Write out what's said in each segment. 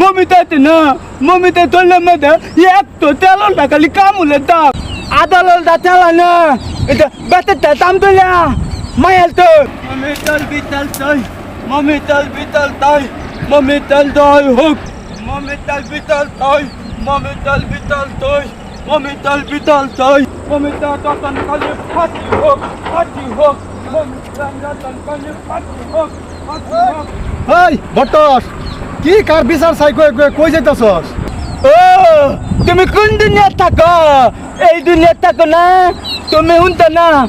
মমিতাতে না মমিতা তোলে মধ্যে এক তো তেলটা খালি কামুলে দাগ আদালটা তেলা না, এটা বেতেরটা দাম তোলে মায়াল তো মমিতাল বিতাল তাই মমিতাল বিতাল তাই মমিতাল দই হোক। মমিতাল বিতাল তাই মমিতাল বিতাল তাই মমিতাল বিতাল তাই মমিতা তখন খালি ফাটি হোক ফাটি হোক। মমিতাল তখন খালি ফাটি হোক ফাটি হোক। এই, বটস! কি কার বিচার চাই? কই, কই- যাইতাছস? ও, তুমি কোন দুনিয়া থাকো? এই দুনিয়া থাকো না। তুমি উনতা না?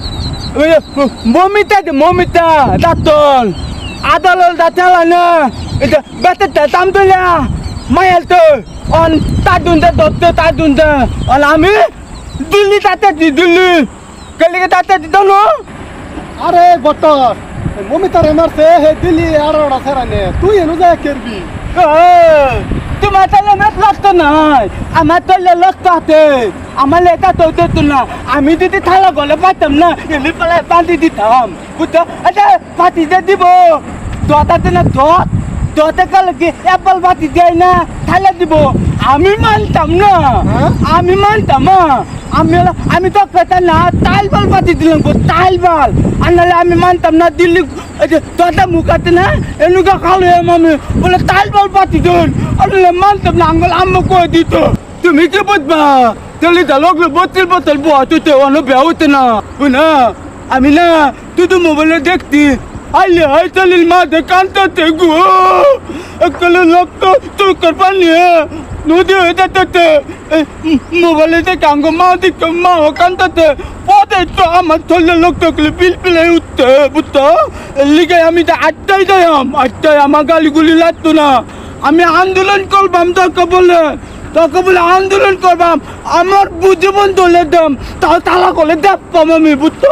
মমিতা মমিতা ডাক্তর আদালত দাঁতালা না। এটা বেতেরটা দাম তোলা মায়াল তো অন তার দুনতে ধরতে তার দুনতে। অন আমি দিল্লি তাতে দি দিল্লি কেলিকে তাতে দিত না আরে বটস মমিতারে মারছে, হে দিলি আর ওরা সেরানে। তুই এনু যায় কেরবি। তোমার তাহলে মেট লাগতো নাই। আমার তাহলে লাগতো হাতে। আমার এটা তো তো না। আমি যদি থালা গলে পাইতাম না, এমনি পালায় বান্ধি দিতাম। বুঝছ? আচ্ছা পাতি যে দিব। দতাতে না দত দতে কালে কি অ্যাপল বাতি দেয় না থালা দিব। আমি মানতাম না। হ্যাঁ? আমি মানতাম আমি আমি তো কথা না তাইল বাল বাতি দিলাম গো তাইল বাল। আর নাহলে আমি মানতাম না দিল্লি তোটা মুখাতে না এনুকা খালো এম আমি বলে তাইল বাল বাতি দিন। আর মানতাম না আঙ্গল আম্মা কয়ে দিত। তুমি কি বুঝবা? তাহলে যা লোক বোতল বোতল বহাতে অন্য বেহতে না। না আমি না তুই তো মোবাইলে দেখতি। মা দে কান্তাতে গো। একলে লোক তো চোখের পানি, নদী হয়ে যেতে মোবাইলে দেখে আঙ্গ মা দিকে মা কান্তাতে পদে তো। আমার থলে লোক তো বিল পিলে উঠতে বুঝতো লিগে আমি তো আটটাই যাইম আটটাই আমার গালিগুলি লাগতো না। আমি আন্দোলন করবাম, তোকে বলে। তোকে বলে আন্দোলন করবাম। আমার বুঝবন তোলে দাম, তাও তালা করলে দেখবাম আমি বুঝতো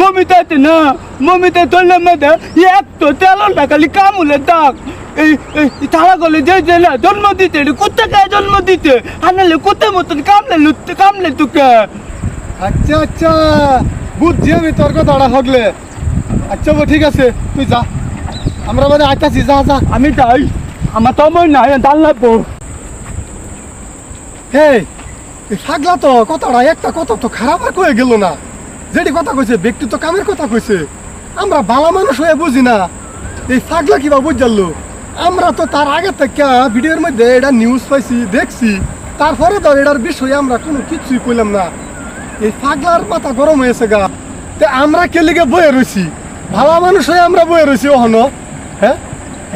মমিতাতে না মমিতা তোলে মধ্যে এক তো তেলটা খালি কামুলে দাগ। এই তারা গলে যে যে না জন্ম দিতে কোথা কে জন্ম দিতে? আনালে কোথা মতন কামলে লুটতে কামলে তোকে। আচ্ছা আচ্ছা বুঝছি আমি তোর কথাটা হগলে। আচ্ছা ঠিক আছে তুই যা। আমরা মানে আইতাছি যা যা। আমি যাই আমার তো মনে নাই দাল লাগবো হে ফাগলা তো কথাটা একটা কথা তো খারাপ আর কয়ে গেল না। যেটি কথা কইছে, ব্যক্তি তো কামের কথা কইছে। আমরা বালা মানুষ হয়ে বুঝি না। এই ফাগলা কিবা বুঝালো আমরা তো তার আগে থেকে ভিডিওর মধ্যে এটা নিউজ পাইছি, দেখছি। তারপরে তো এটার বিষয়ে আমরা কোনো কিছুই কইলাম না। এই ফাগলার মাথা গরম হয়েছে গা। তে আমরা কেলিগে বয়ে রয়েছি ভালা মানুষ হয়ে আমরা বয়ে রয়েছি ওহনো হ্যাঁ?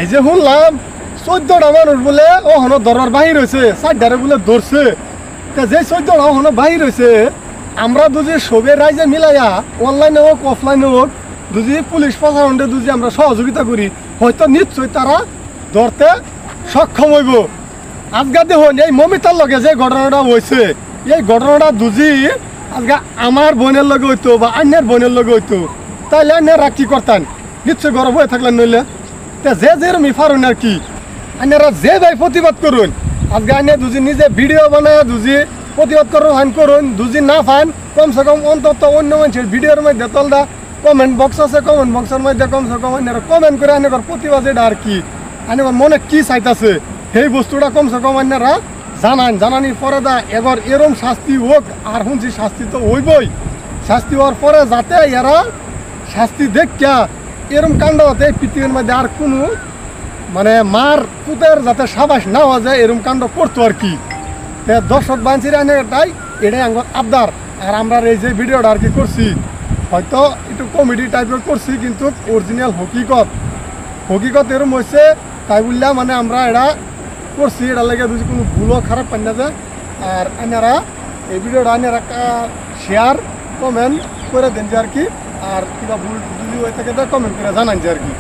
এই যে শুনলাম, চোদ্দটা মানুষ বলে ওহনো ধরার বাহির হয়েছে চারটারে বলে ধরছে। তা যে চোদ্দটা ওহনো বাহির হয়েছে আমরা দুজি সবে রাইজে মিলাইয়া অনলাইনে হোক অফলাইনে হোক দুজি পুলিশ প্রশাসনকে দুজি আমরা সহযোগিতা করি, হয়তো নিশ্চয়ই তারা ধরতে সক্ষম হইব। আজকে দেখুন, এই মমিতার লগে যে ঘটনাটা হয়েছে এই ঘটনাটা দুজি আজকে আমার বোনের লগে হইতো বা অন্যের বোনের লগে হইতো, তাইলে অন্যরা কি করতেন? নিশ্চয় গরম হয়ে থাকলেন নইলে। তা যে যেরমি পারেন আর কি। অন্যরা যে ভাই প্রতিবাদ করুন, আজকে আইনে দুজি নিজে ভিডিও বানায়, দুজি প্রতিবাদ করুন হান করুন, দুজি না ফান কমসে কম অন্তত অন্য মানুষের ভিডিওর মধ্যে তলদা কমেন্ট বক্স আছে কমেন্ট বক্সের মধ্যে কমসে কম অন্যরা কমেন্ট করে আনেবার প্রতিবাদ এটা আর কি? আনেবার মনে কি চাইতাছে সেই বস্তুটা কমসে কম অন্যরা জানান, জানানির পরে দা এবার এরম শাস্তি হোক, আর শুনছি শাস্তি তো হইবই। শাস্তি হওয়ার পরে যাতে এরা শাস্তি দেখা এরম কাণ্ড হতে পৃথিবীর মধ্যে আর কোনো মানে মার পুতের যাতে সাবাস না হওয়া যায়, এরম কাণ্ড করতো আর কি। দর্শক বাঞ্চির আনে এটাই এটাই আঙ্গ আবদার। আর আমরা এই যে ভিডিওটা আর কি করছি, হয়তো একটু কমেডি টাইপের করছি, কিন্তু অরিজিনাল হকিকত। হকিকত এরম হয়েছে তাই বললাম মানে আমরা এটা করছি এটা লেগে বুঝি কোনো ভুলও খারাপ পাই না যায় আর আনারা এই ভিডিওটা আনারা শেয়ার কমেন্ট করে দেন যে আর কি। আর কিবা ভুল যদি হয়ে থাকে কমেন্ট করে জানান যে আর কি।